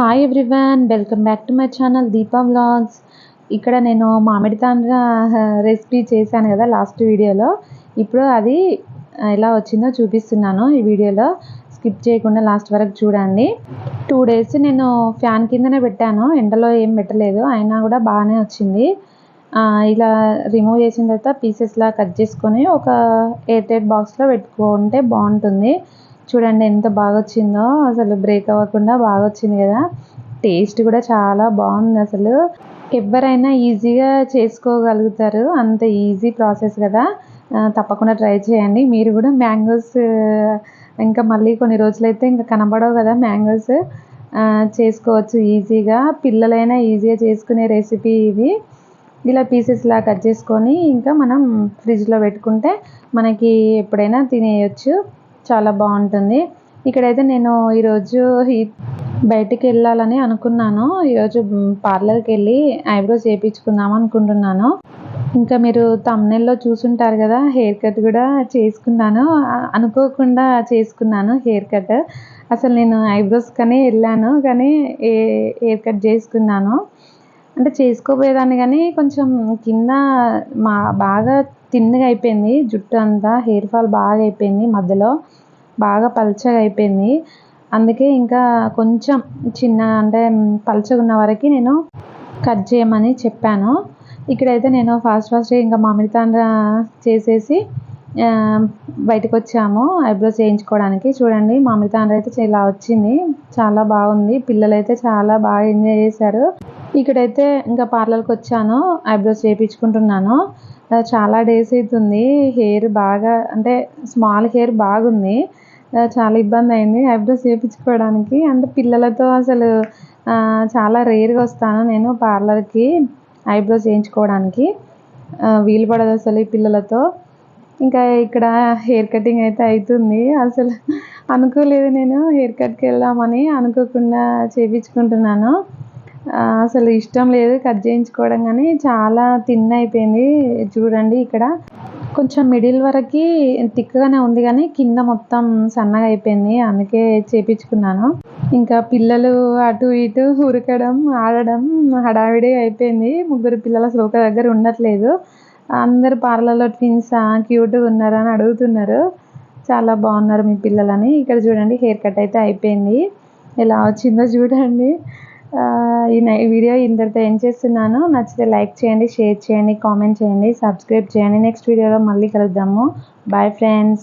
Hi everyone welcome back to my channel Deepa vlogs ఇక్కడ నేను మామిడి తాండ్ర రెసిపీ చేశాను కదా లాస్ట్ వీడియోలో ఇప్పుడు అది ఎలా వచ్చిందో చూపిస్తున్నాను ఈ వీడియోలో స్కిప్ చేయకుండా లాస్ట్ వరకు చూడండి. టూ డేస్ నేను ఫ్యాన్ కిందనే పెట్టాను. ఎండలో ఏం పెట్టలేదు. అయినా కూడా బాగానే వచ్చింది. ఇలా రిమూవ్ చేసిన తర్వాత పీసెస్లా కట్ చేసుకొని ఒక ఎయిర్ టైట్ బాక్స్లో పెట్టుకుంటే బాగుంటుంది. చూడండి ఎంత బాగా వచ్చిందో అసలు బ్రేక్ అవ్వకుండా బాగా వచ్చింది కదా. టేస్ట్ కూడా చాలా బాగుంది అసలు. ఎవరైనా ఈజీగా చేసుకోగలుగుతారు. అంత ఈజీ ప్రాసెస్ కదా. తప్పకుండా ట్రై చేయండి. మీరు కూడా మ్యాంగోస్ ఇంకా మళ్ళీ కొన్ని రోజులైతే ఇంకా కనబడవు కదా మ్యాంగోస్ చేసుకోవచ్చు ఈజీగా పిల్లలైనా ఈజీగా చేసుకునే రెసిపీ ఇది ఇలా పీసెస్ లా కట్ చేసుకొని ఇంకా మనం ఫ్రిడ్జ్లో పెట్టుకుంటే మనకి ఎప్పుడైనా తినేయచ్చు. చాలా బాగుంటుంది. ఇక్కడైతే నేను ఈరోజు ఈ- బయటికి వెళ్ళాలని అనుకున్నాను. ఈరోజు పార్లర్కి వెళ్ళి ఐబ్రోస్ చేయించుకుందాం అనుకుంటున్నాను. ఇంకా మీరు తమ్నెల్లో చూసుంటారు కదా హెయిర్ కట్ కూడా చేసుకున్నాను. అనుకోకుండా చేసుకున్నాను హెయిర్ కట్ అసలు నేను ఐబ్రోస్ కానీ వెళ్ళాను కానీ ఏ హెయిర్ కట్ చేసుకున్నాను. అంటే చేసుకోపోయేదాన్ని కానీ కొంచెం కింద మా బాగా తిన్నగా అయిపోయింది. జుట్టు అంతా హెయిర్ ఫాల్ బాగా అయిపోయింది మధ్యలో. బాగా పల్చగా అయిపోయింది. అందుకే ఇంకా కొంచెం చిన్న అంటే పల్చగా ఉన్న వరకు నేను కట్ చేయమని చెప్పాను. ఇక్కడైతే నేను ఫాస్ట్ ఫాస్ట్ ఇంకా మామిడి తాండ చేసేసి బయటకు వచ్చాము ఐబ్రోస్ చేయించుకోవడానికి. చూడండి మామిడి తాండ్ర అయితే ఇలా వచ్చింది. చాలా బాగుంది. పిల్లలైతే చాలా బాగా ఎంజాయ్ చేశారు. ఇక్కడైతే ఇంకా పార్లర్కి వచ్చాను ఐబ్రోస్ చేయించుకుంటున్నాను చాలా డేస్ అవుతుంది హెయిర్ బాగా అంటే స్మాల్ హెయిర్ బాగుంది. చాలా ఇబ్బంది అయింది ఐబ్రోస్ చేయించుకోవడానికి అంటే పిల్లలతో అసలు చాలా రేర్గా వస్తాను నేను పార్లర్కి ఐబ్రోస్ చేయించుకోవడానికి. వీలు పడదు అసలు ఈ పిల్లలతో. ఇంకా ఇక్కడ హెయిర్ కటింగ్ అయితే అవుతుంది. అసలు అనుకోలేదు నేను హెయిర్ కట్కి వెళ్దామని అనుకోకుండా చేయించుకుంటున్నాను అసలు ఇష్టం లేదు కట్ చేయించుకోవడం కానీ చాలా థిన్ అయిపోయింది. చూడండి ఇక్కడ. కొంచెం మిడిల్ వరకు తిక్కగానే ఉంది కానీ కింద మొత్తం సన్నగా అయిపోయింది. అందుకే చేపించుకున్నాను. ఇంకా పిల్లలు అటు ఇటు ఉరకడం ఆడడం హడావిడి అయిపోయింది. ముగ్గురు పిల్లలు అసలు ఒక దగ్గర ఉండట్లేదు. అందరు పార్లర్లో ట్విన్స్ క్యూట్గా ఉన్నారా అని అడుగుతున్నారు. చాలా బాగున్నారు మీ పిల్లలని. ఇక్కడ చూడండి హెయిర్ కట్ అయితే అయిపోయింది. ఎలా వచ్చిందో చూడండి. ఈ వీడియో ఇంతటితో ఏం చేస్తున్నాను. నచ్చితే లైక్ చేయండి షేర్ చేయండి కామెంట్ చేయండి సబ్స్క్రైబ్ చేయండి. నెక్స్ట్ వీడియోలో మళ్ళీ కలుద్దాము. Bye friends